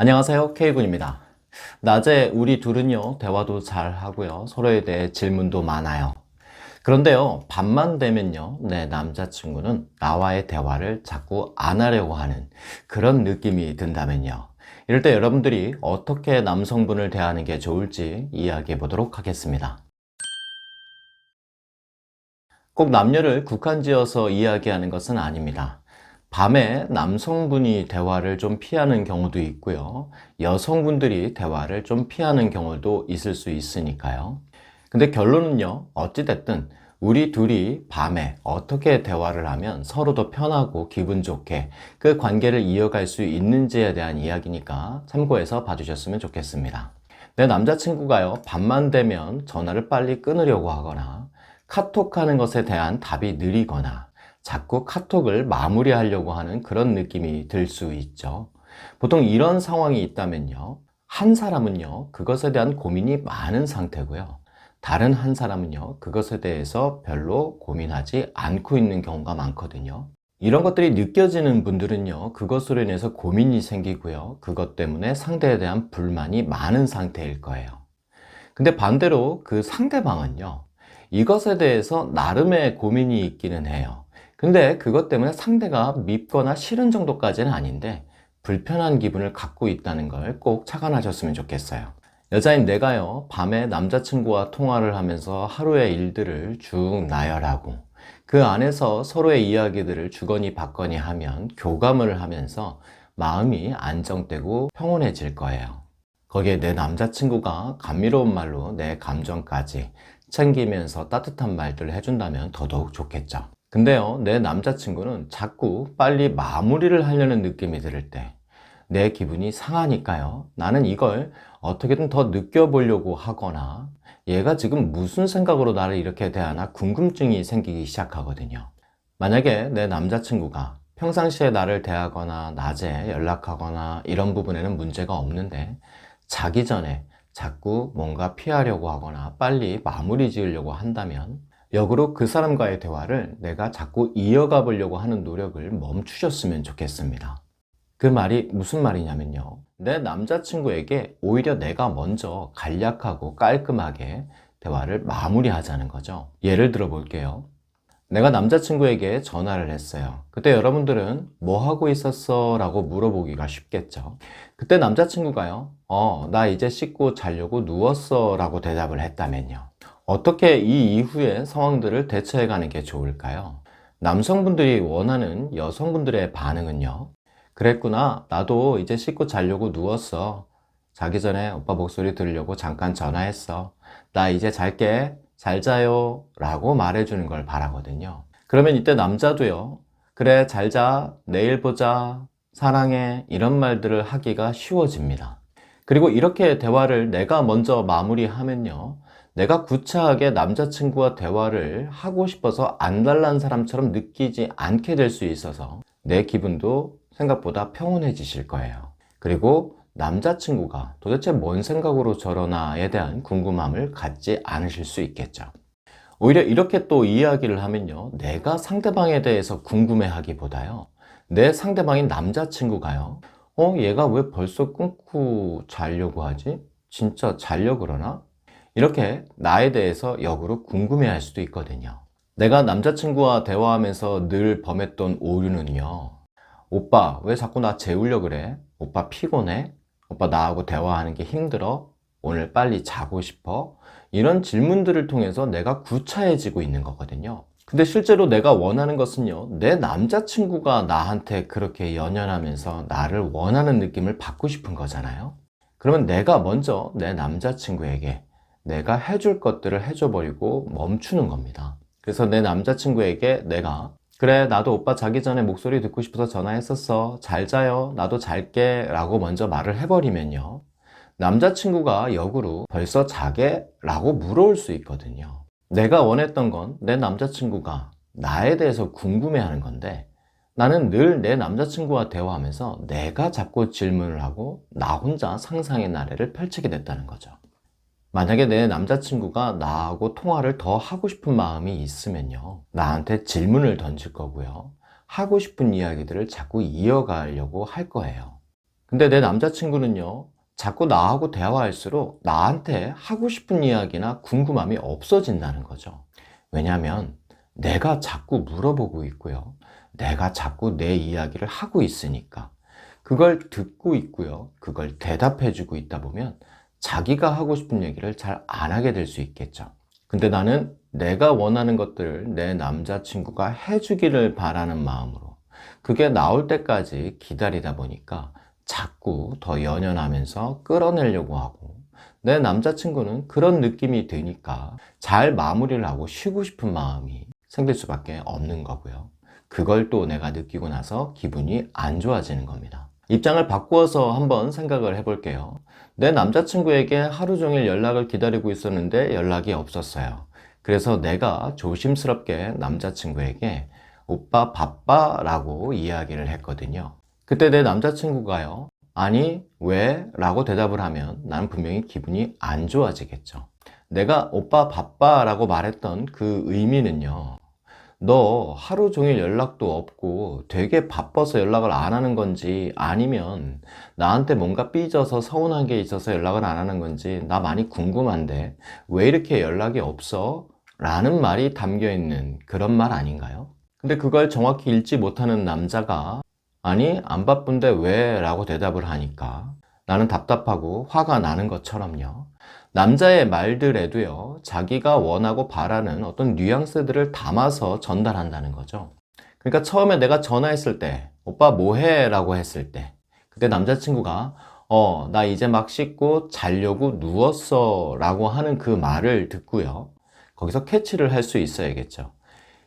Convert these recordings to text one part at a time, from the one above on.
안녕하세요. K군입니다. 낮에 우리 둘은요, 대화도 잘 하고요. 서로에 대해 질문도 많아요. 그런데요, 밤만 되면요, 내 남자친구는 나와의 대화를 자꾸 안 하려고 하는 그런 느낌이 든다면요. 이럴 때 여러분들이 어떻게 남성분을 대하는 게 좋을지 이야기해 보도록 하겠습니다. 꼭 남녀를 국한 지어서 이야기하는 것은 아닙니다. 밤에 남성분이 대화를 좀 피하는 경우도 있고요. 여성분들이 대화를 좀 피하는 경우도 있을 수 있으니까요. 근데 결론은요, 어찌됐든 우리 둘이 밤에 어떻게 대화를 하면 서로 더 편하고 기분 좋게 그 관계를 이어갈 수 있는지에 대한 이야기니까 참고해서 봐주셨으면 좋겠습니다. 내 남자친구가요, 밤만 되면 전화를 빨리 끊으려고 하거나 카톡하는 것에 대한 답이 느리거나 자꾸 카톡을 마무리하려고 하는 그런 느낌이 들 수 있죠. 보통 이런 상황이 있다면요. 한 사람은요, 그것에 대한 고민이 많은 상태고요. 다른 한 사람은요, 그것에 대해서 별로 고민하지 않고 있는 경우가 많거든요. 이런 것들이 느껴지는 분들은요, 그것으로 인해서 고민이 생기고요. 그것 때문에 상대에 대한 불만이 많은 상태일 거예요. 근데 반대로 그 상대방은요, 이것에 대해서 나름의 고민이 있기는 해요. 근데 그것 때문에 상대가 밉거나 싫은 정도까지는 아닌데 불편한 기분을 갖고 있다는 걸 꼭 착안하셨으면 좋겠어요. 여자인 내가요, 밤에 남자친구와 통화를 하면서 하루의 일들을 쭉 나열하고 그 안에서 서로의 이야기들을 주거니 받거니 하면 교감을 하면서 마음이 안정되고 평온해질 거예요. 거기에 내 남자친구가 감미로운 말로 내 감정까지 챙기면서 따뜻한 말들을 해준다면 더더욱 좋겠죠. 근데요, 내 남자친구는 자꾸 빨리 마무리를 하려는 느낌이 들을 때, 내 기분이 상하니까요. 나는 이걸 어떻게든 더 느껴보려고 하거나, 얘가 지금 무슨 생각으로 나를 이렇게 대하나 궁금증이 생기기 시작하거든요. 만약에 내 남자친구가 평상시에 나를 대하거나, 낮에 연락하거나, 이런 부분에는 문제가 없는데, 자기 전에 자꾸 뭔가 피하려고 하거나, 빨리 마무리 지으려고 한다면, 역으로 그 사람과의 대화를 내가 자꾸 이어가 보려고 하는 노력을 멈추셨으면 좋겠습니다. 그 말이 무슨 말이냐면요. 내 남자친구에게 오히려 내가 먼저 간략하고 깔끔하게 대화를 마무리하자는 거죠. 예를 들어 볼게요. 내가 남자친구에게 전화를 했어요. 그때 여러분들은 뭐 하고 있었어? 라고 물어보기가 쉽겠죠. 그때 남자친구가요, 어, 나 이제 씻고 자려고 누웠어. 라고 대답을 했다면요. 어떻게 이 이후의 상황들을 대처해 가는 게 좋을까요? 남성분들이 원하는 여성분들의 반응은요. 그랬구나. 나도 이제 씻고 자려고 누웠어. 자기 전에 오빠 목소리 들으려고 잠깐 전화했어. 나 이제 잘게. 잘 자요. 라고 말해주는 걸 바라거든요. 그러면 이때 남자도요. 그래, 잘 자. 내일 보자. 사랑해. 이런 말들을 하기가 쉬워집니다. 그리고 이렇게 대화를 내가 먼저 마무리하면요. 내가 구차하게 남자친구와 대화를 하고 싶어서 안달난 사람처럼 느끼지 않게 될 수 있어서 내 기분도 생각보다 평온해지실 거예요. 그리고 남자친구가 도대체 뭔 생각으로 저러나에 대한 궁금함을 갖지 않으실 수 있겠죠. 오히려 이렇게 또 이야기를 하면요. 내가 상대방에 대해서 궁금해 하기보다요. 내 상대방인 남자친구가요. 어, 얘가 왜 벌써 끊고 자려고 하지? 진짜 자려 그러나? 이렇게 나에 대해서 역으로 궁금해 할 수도 있거든요. 내가 남자친구와 대화하면서 늘 범했던 오류는요. 오빠, 왜 자꾸 나 재우려 그래? 오빠 피곤해? 오빠 나하고 대화하는 게 힘들어? 오늘 빨리 자고 싶어? 이런 질문들을 통해서 내가 구차해지고 있는 거거든요. 근데 실제로 내가 원하는 것은요, 내 남자친구가 나한테 그렇게 연연하면서 나를 원하는 느낌을 받고 싶은 거잖아요. 그러면 내가 먼저 내 남자친구에게 내가 해줄 것들을 해줘버리고 멈추는 겁니다. 그래서 내 남자친구에게 내가 그래 나도 오빠 자기 전에 목소리 듣고 싶어서 전화했었어. 잘 자요. 나도 잘게. 라고 먼저 말을 해버리면요. 남자친구가 역으로 벌써 자게? 라고 물어올 수 있거든요. 내가 원했던 건 내 남자친구가 나에 대해서 궁금해 하는 건데 나는 늘 내 남자친구와 대화하면서 내가 자꾸 질문을 하고 나 혼자 상상의 나래를 펼치게 됐다는 거죠 만약에 내 남자친구가 나하고 통화를 더 하고 싶은 마음이 있으면요. 나한테 질문을 던질 거고요. 하고 싶은 이야기들을 자꾸 이어가려고 할 거예요. 근데 내 남자친구는요, 자꾸 나하고 대화할수록 나한테 하고 싶은 이야기나 궁금함이 없어진다는 거죠. 왜냐하면 내가 자꾸 물어보고 있고요. 내가 자꾸 내 이야기를 하고 있으니까. 그걸 듣고 있고요. 그걸 대답해주고 있다 보면 자기가 하고 싶은 얘기를 잘 안 하게 될 수 있겠죠. 근데 나는 내가 원하는 것들을 내 남자친구가 해주기를 바라는 마음으로 그게 나올 때까지 기다리다 보니까 자꾸 더 연연하면서 끌어내려고 하고 내 남자친구는 그런 느낌이 드니까 잘 마무리를 하고 쉬고 싶은 마음이 생길 수밖에 없는 거고요. 그걸 또 내가 느끼고 나서 기분이 안 좋아지는 겁니다. 입장을 바꾸어서 한번 생각을 해볼게요. 내 남자친구에게 하루 종일 연락을 기다리고 있었는데 연락이 없었어요. 그래서 내가 조심스럽게 남자친구에게 오빠 바빠 라고 이야기를 했거든요. 그때 내 남자친구가요. 아니, 왜? 라고 대답을 하면 난 분명히 기분이 안 좋아지겠죠. 내가 오빠 바빠 라고 말했던 그 의미는요. 너 하루 종일 연락도 없고 되게 바빠서 연락을 안 하는 건지 아니면 나한테 뭔가 삐져서 서운한 게 있어서 연락을 안 하는 건지 나 많이 궁금한데 왜 이렇게 연락이 없어? 라는 말이 담겨 있는 그런 말 아닌가요? 근데 그걸 정확히 읽지 못하는 남자가 아니, 안 바쁜데 왜? 라고 대답을 하니까 나는 답답하고 화가 나는 것처럼요. 남자의 말들에도요, 자기가 원하고 바라는 어떤 뉘앙스들을 담아서 전달한다는 거죠. 그러니까 처음에 내가 전화했을 때, 오빠 뭐해? 라고 했을 때, 그때 남자친구가, 어, 나 이제 막 씻고 자려고 누웠어. 라고 하는 그 말을 듣고요. 거기서 캐치를 할 수 있어야겠죠.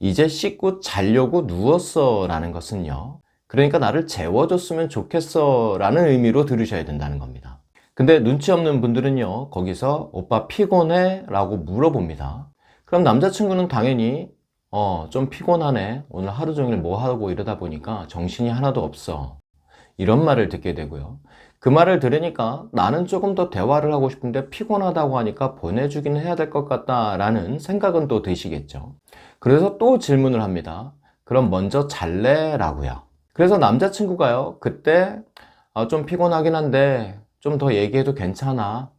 이제 씻고 자려고 누웠어. 라는 것은요, 그러니까 나를 재워줬으면 좋겠어. 라는 의미로 들으셔야 된다는 겁니다. 근데 눈치 없는 분들은요, 거기서 오빠 피곤해? 라고 물어봅니다. 그럼 남자친구는 당연히, 어, 좀 피곤하네. 오늘 하루 종일 뭐 하고 이러다 보니까 정신이 하나도 없어. 이런 말을 듣게 되고요. 그 말을 들으니까 나는 조금 더 대화를 하고 싶은데 피곤하다고 하니까 보내주긴 해야 될 것 같다라는 생각은 또 드시겠죠. 그래서 또 질문을 합니다. 그럼 먼저 잘래? 라고요. 그래서 남자친구가요, 그때 아, 좀 피곤하긴 한데 좀 더 얘기해도 괜찮아.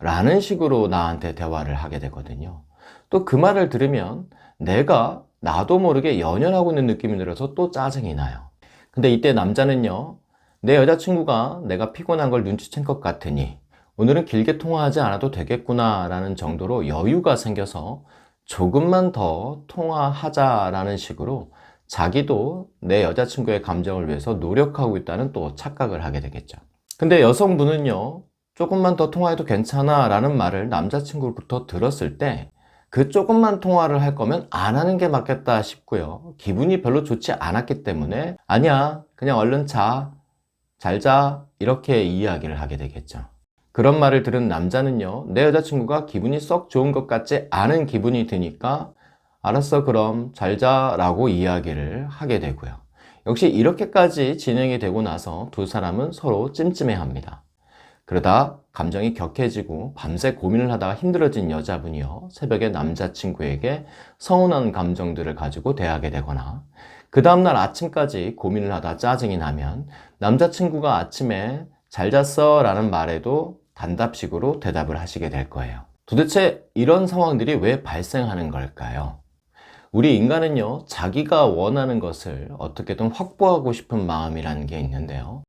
라는 식으로 나한테 대화를 하게 되거든요. 또 그 말을 들으면 내가 나도 모르게 연연하고 있는 느낌이 들어서 또 짜증이 나요. 근데 이때 남자는요, 내 여자친구가 내가 피곤한 걸 눈치챈 것 같으니 오늘은 길게 통화하지 않아도 되겠구나 라는 정도로 여유가 생겨서 조금만 더 통화하자 라는 식으로 자기도 내 여자친구의 감정을 위해서 노력하고 있다는 또 착각을 하게 되겠죠. 근데 여성분은요, 조금만 더 통화해도 괜찮아 라는 말을 남자친구로부터 들었을 때 그 조금만 통화를 할 거면 안 하는 게 맞겠다 싶고요. 기분이 별로 좋지 않았기 때문에 아니야, 그냥 얼른 자, 잘 자, 이렇게 이야기를 하게 되겠죠. 그런 말을 들은 남자는요, 내 여자친구가 기분이 썩 좋은 것 같지 않은 기분이 드니까 알았어, 그럼 잘 자라고 이야기를 하게 되고요. 역시 이렇게까지 진행이 되고 나서 두 사람은 서로 찜찜해 합니다. 그러다 감정이 격해지고 밤새 고민을 하다가 힘들어진 여자분이요. 새벽에 남자친구에게 서운한 감정들을 가지고 대하게 되거나 그 다음날 아침까지 고민을 하다 짜증이 나면 남자친구가 아침에 잘 잤어 라는 말에도 단답식으로 대답을 하시게 될 거예요. 도대체 이런 상황들이 왜 발생하는 걸까요? 우리 인간은요, 자기가 원하는 것을 어떻게든 확보하고 싶은 마음이라는 게 있는데요.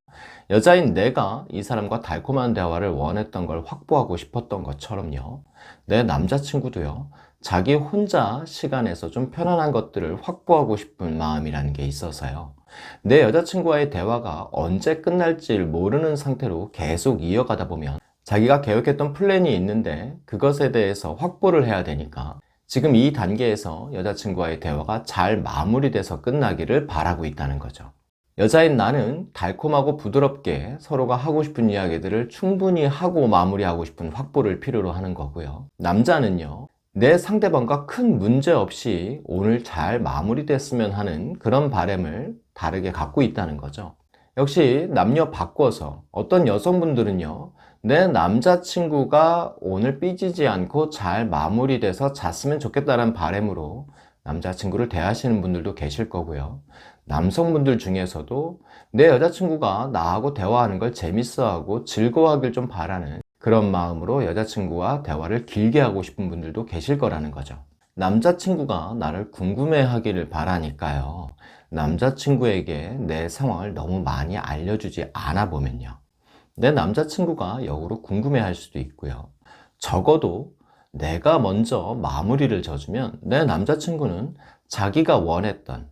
여자인 내가 이 사람과 달콤한 대화를 원했던 걸 확보하고 싶었던 것처럼요. 내 남자친구도요, 자기 혼자 시간에서 좀 편안한 것들을 확보하고 싶은 마음이라는 게 있어서요. 내 여자친구와의 대화가 언제 끝날지 모르는 상태로 계속 이어가다 보면 자기가 계획했던 플랜이 있는데 그것에 대해서 확보를 해야 되니까 지금 이 단계에서 여자친구와의 대화가 잘 마무리돼서 끝나기를 바라고 있다는 거죠. 여자인 나는 달콤하고 부드럽게 서로가 하고 싶은 이야기들을 충분히 하고 마무리하고 싶은 확보를 필요로 하는 거고요. 남자는요, 내 상대방과 큰 문제 없이 오늘 잘 마무리됐으면 하는 그런 바램을 다르게 갖고 있다는 거죠. 역시 남녀 바꿔서 어떤 여성분들은요, 내 남자친구가 오늘 삐지지 않고 잘 마무리돼서 잤으면 좋겠다는 바램으로 남자친구를 대하시는 분들도 계실 거고요. 남성분들 중에서도 내 여자친구가 나하고 대화하는 걸 재밌어하고 즐거워하길 좀 바라는 그런 마음으로 여자친구와 대화를 길게 하고 싶은 분들도 계실 거라는 거죠. 남자친구가 나를 궁금해 하기를 바라니까요. 남자친구에게 내 상황을 너무 많이 알려주지 않아 보면요. 내 남자친구가 역으로 궁금해 할 수도 있고요. 적어도 내가 먼저 마무리를 져주면 내 남자친구는 자기가 원했던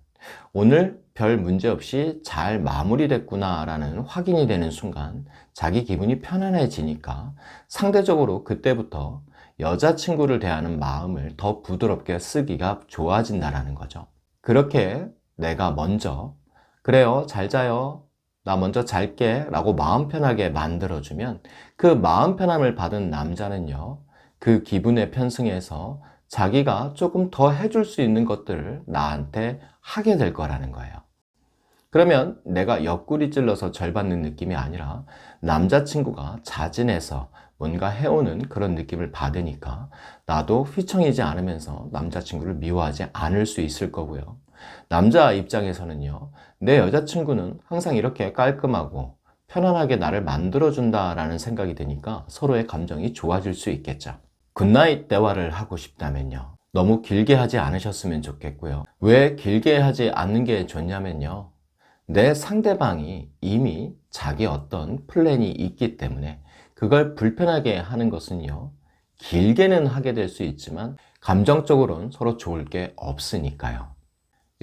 오늘 별 문제 없이 잘 마무리됐구나 라는 확인이 되는 순간 자기 기분이 편안해지니까 상대적으로 그때부터 여자친구를 대하는 마음을 더 부드럽게 쓰기가 좋아진다라는 거죠. 그렇게 내가 먼저. 그래요 잘 자요. 나 먼저 잘게 라고 마음 편하게 만들어주면 그 마음 편함을 받은 남자는요 그 기분에 편승해서 자기가 조금 더 해줄 수 있는 것들을 나한테 하게 될 거라는 거예요. 그러면 내가 옆구리 찔러서 절받는 느낌이 아니라 남자친구가 자진해서 뭔가 해오는 그런 느낌을 받으니까 나도 휘청이지 않으면서 남자친구를 미워하지 않을 수 있을 거고요. 남자 입장에서는요, 내 여자친구는 항상 이렇게 깔끔하고 편안하게 나를 만들어준다라는 생각이 드니까 서로의 감정이 좋아질 수 있겠죠. 굿나잇 대화를 하고 싶다면요. 너무 길게 하지 않으셨으면 좋겠고요. 왜 길게 하지 않는 게 좋냐면요. 내 상대방이 이미 자기 어떤 플랜이 있기 때문에 그걸 불편하게 하는 것은요. 길게는 하게 될 수 있지만 감정적으로는 서로 좋을 게 없으니까요.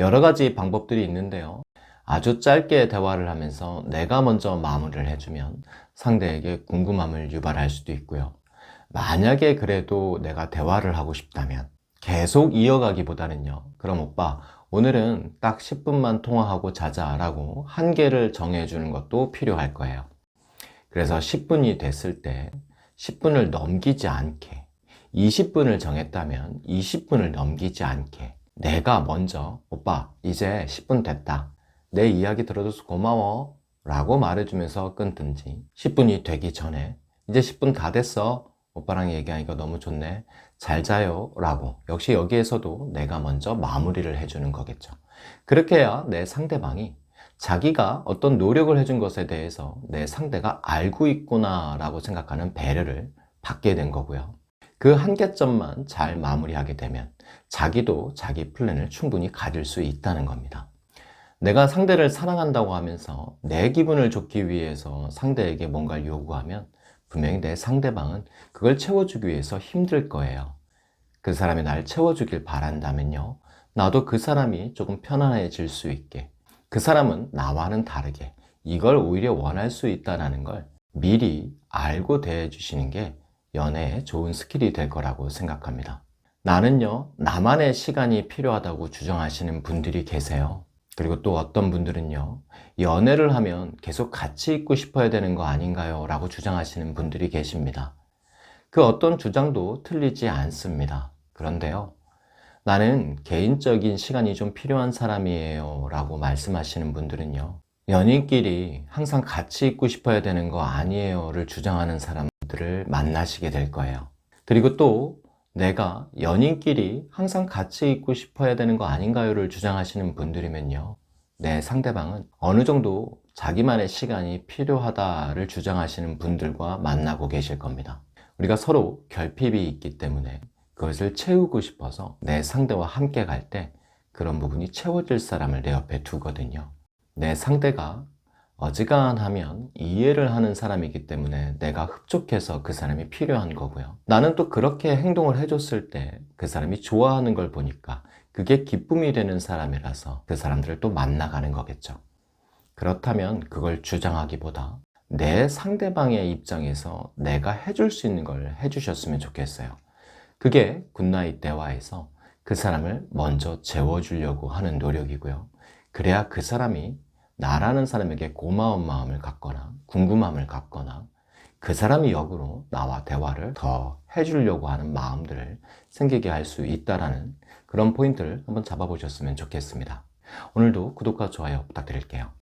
여러 가지 방법들이 있는데요. 아주 짧게 대화를 하면서 내가 먼저 마무리를 해주면 상대에게 궁금함을 유발할 수도 있고요. 만약에 그래도 내가 대화를 하고 싶다면 계속 이어가기보다는요. 그럼 오빠, 오늘은 딱 10분만 통화하고 자자라고 한계를 정해주는 것도 필요할 거예요. 그래서 10분이 됐을 때 10분을 넘기지 않게 20분을 정했다면 20분을 넘기지 않게 내가 먼저 오빠 이제 10분 됐다. 내 이야기 들어줘서 고마워. 라고 말해주면서 끊든지 10분이 되기 전에 이제 10분 다 됐어. 오빠랑 얘기하니까 너무 좋네. 잘 자요. 라고. 역시 여기에서도 내가 먼저 마무리를 해주는 거겠죠. 그렇게 해야 내 상대방이 자기가 어떤 노력을 해준 것에 대해서 내 상대가 알고 있구나 라고 생각하는 배려를 받게 된 거고요 그 한계점만 잘 마무리하게 되면 자기도 자기 플랜을 충분히 가질 수 있다는 겁니다 내가 상대를 사랑한다고 하면서 내 기분을 좋기 위해서 상대에게 뭔가를 요구하면 분명히 내 상대방은 그걸 채워주기 위해서 힘들 거예요. 그 사람이 날 채워주길 바란다면요. 나도 그 사람이 조금 편안해질 수 있게. 그 사람은 나와는 다르게 이걸 오히려 원할 수 있다는 걸 미리 알고 대해 주시는 게 연애에 좋은 스킬이 될 거라고 생각합니다. 나는요, 나만의 시간이 필요하다고 주장하시는 분들이 계세요. 그리고 또 어떤 분들은요, 연애를 하면 계속 같이 있고 싶어야 되는 거 아닌가요? 라고 주장하시는 분들이 계십니다. 그 어떤 주장도 틀리지 않습니다. 그런데요, 나는 개인적인 시간이 좀 필요한 사람이에요. 라고 말씀하시는 분들은요, 연인끼리 항상 같이 있고 싶어야 되는 거 아니에요 를 주장하는 사람 들을 만나시게 될 거예요. 그리고 또 내가 연인끼리 항상 같이 있고 싶어야 되는 거 아닌가요를 주장하시는 분들이면요. 내 상대방은 어느 정도 자기만의 시간이 필요하다를 주장하시는 분들과 만나고 계실 겁니다. 우리가 서로 결핍이 있기 때문에 그것을 채우고 싶어서 내 상대와 함께 갈 때 그런 부분이 채워질 사람을 내 옆에 두거든요. 내 상대가 어지간하면 이해를 하는 사람이기 때문에 내가 흡족해서 그 사람이 필요한 거고요. 나는 또 그렇게 행동을 해줬을 때 그 사람이 좋아하는 걸 보니까 그게 기쁨이 되는 사람이라서 그 사람들을 또 만나가는 거겠죠. 그렇다면 그걸 주장하기보다 내 상대방의 입장에서 내가 해줄 수 있는 걸 해주셨으면 좋겠어요. 그게 굿나잇 대화에서 그 사람을 먼저 재워주려고 하는 노력이고요. 그래야 그 사람이 나라는 사람에게 고마운 마음을 갖거나 궁금함을 갖거나 그 사람이 역으로 나와 대화를 더 해주려고 하는 마음들을 생기게 할 수 있다라는 그런 포인트를 한번 잡아보셨으면 좋겠습니다. 오늘도 구독과 좋아요 부탁드릴게요.